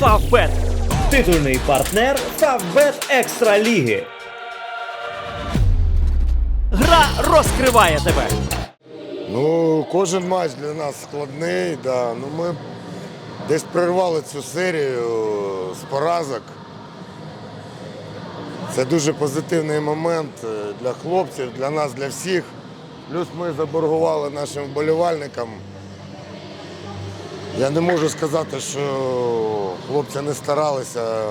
Фавбет. Титульний партнер Фавбет Екстра Ліги. Гра розкриває тебе. Ну, кожен матч для нас складний. Да. Ну, ми десь прервали цю серію з поразок. Це дуже позитивний момент е, для хлопців, для нас, для всіх. Плюс ми заборгували нашим вболівальникам. Я не можу сказати, що хлопці не старалися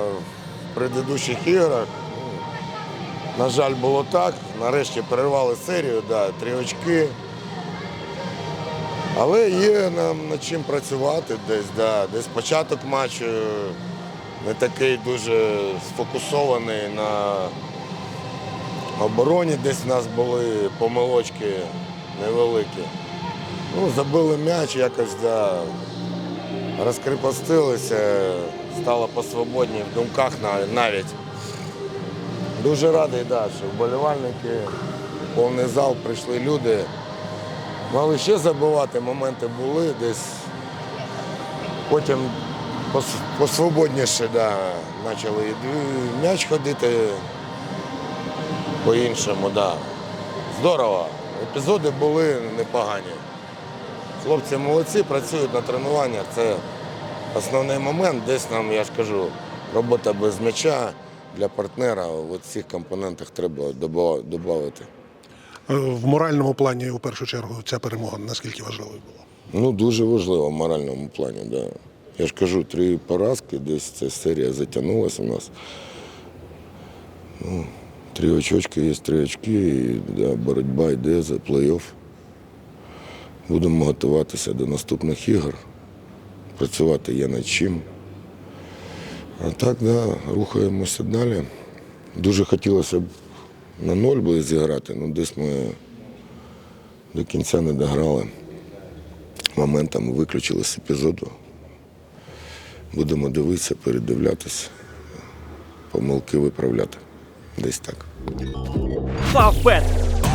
в предыдущих іграх. Ну, На жаль, було так. Нарешті перервали серію, да, три очки. Але є нам над чим працювати десь, да. десь початок матчу не такий дуже сфокусований на обороні, десь в нас були помилочки невеликі. Ну, забили м'яч, якось да, розкріпостилися, стало посвободні в думках навіть. Дуже радий, да, що вболівальники, повний зал, прийшли люди. Мали ще забивати, моменти були десь. Потім пос- посвободніше да, почали і м'яч ходити по-іншому. Да. Здорово. Епізоди були непогані. Хлопці молодці, працюють на тренуваннях. Це основний момент. Десь нам, я ж кажу, робота без м'яча для партнера. В цих компонентах треба додати. Е, В моральному плані, у першу чергу, ця перемога наскільки важливою була? Ну, дуже важливо в моральному плані, да. Я ж кажу, три поразки, десь ця серія затягнулася у нас. Ну, три очочки є, три очки, і да, боротьба йде за плей-офф. Будемо готуватися до наступних ігор. Працювати є над чим. А так, да, рухаємося далі. Дуже хотілося б на ноль би зіграти, але десь ми до кінця не дограли моментами виключили з епізоду. Будемо дивитися, передивлятися, помилки виправляти. Десь так. Фавбет.